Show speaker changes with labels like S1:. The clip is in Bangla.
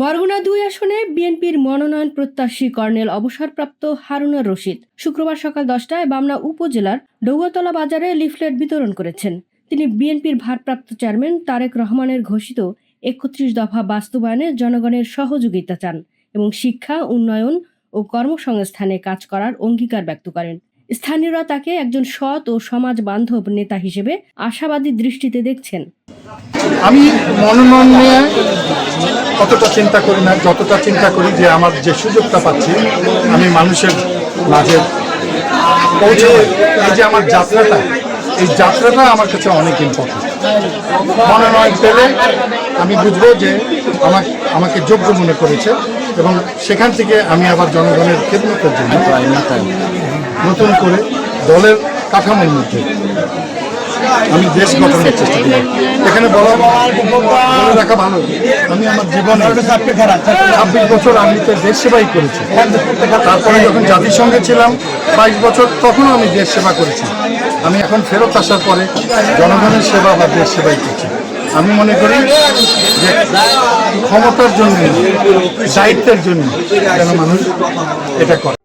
S1: বরগুনা দুই আসনে বিএনপির মনোনয়ন প্রত্যাশী কর্নেল অবসরপ্রাপ্ত হারুনার রশিদ। শুক্রবার সকাল দশটায় বামনা উপজেলার ডৌয়াতলা বাজারে লিফলেট বিতরণ করেছেন। তিনি বিএনপির ভারপ্রাপ্ত চেয়ারম্যান তারেক রহমানের ঘোষিত একত্রিশ দফা বাস্তবায়নে জনগণের সহযোগিতা চান এবং শিক্ষা, উন্নয়ন ও কর্মসংস্থানে কাজ করার অঙ্গীকার ব্যক্ত করেন। স্থানীয়রা তাকে একজন সৎ ও সমাজ বান্ধব নেতা হিসেবে আশাবাদী দৃষ্টিতে দেখছেন।
S2: আমি মনোনয়ন নিয়ে অতটা চিন্তা করি না যতটা চিন্তা করি যে আমার যে সুযোগটা পাচ্ছি আমি মানুষের মাঝে পৌঁছে এই যে আমার যাত্রাটা এই যাত্রাটা আমার কাছে অনেক ইম্পর্টেন্ট মনোনয়ন পেলে আমি বুঝব যে আমাকে আমাকে যোগ্য মনে করেছে এবং সেখান থেকে আমি আবার জনগণের খেদমতের জন্য নতুন করে দলের কাঠামোর মধ্যে আমি দেশ গঠনের চেষ্টা করি। এখানে বলে রাখা ভালো। আমি আমার জীবনে ছাব্বিশ বছর আমি তো দেশ সেবাই করেছি। তারপরে যখন জাতিসংঘে ছিলাম, বাইশ বছর তখনও আমি দেশ সেবা করেছি। আমি এখন ফেরত আসার পরে জনগণের সেবা বা দেশ সেবাই করছি। আমি মনে করি যে ক্ষমতার জন্য, দায়িত্বের জন্য যেন মানুষ এটা করে।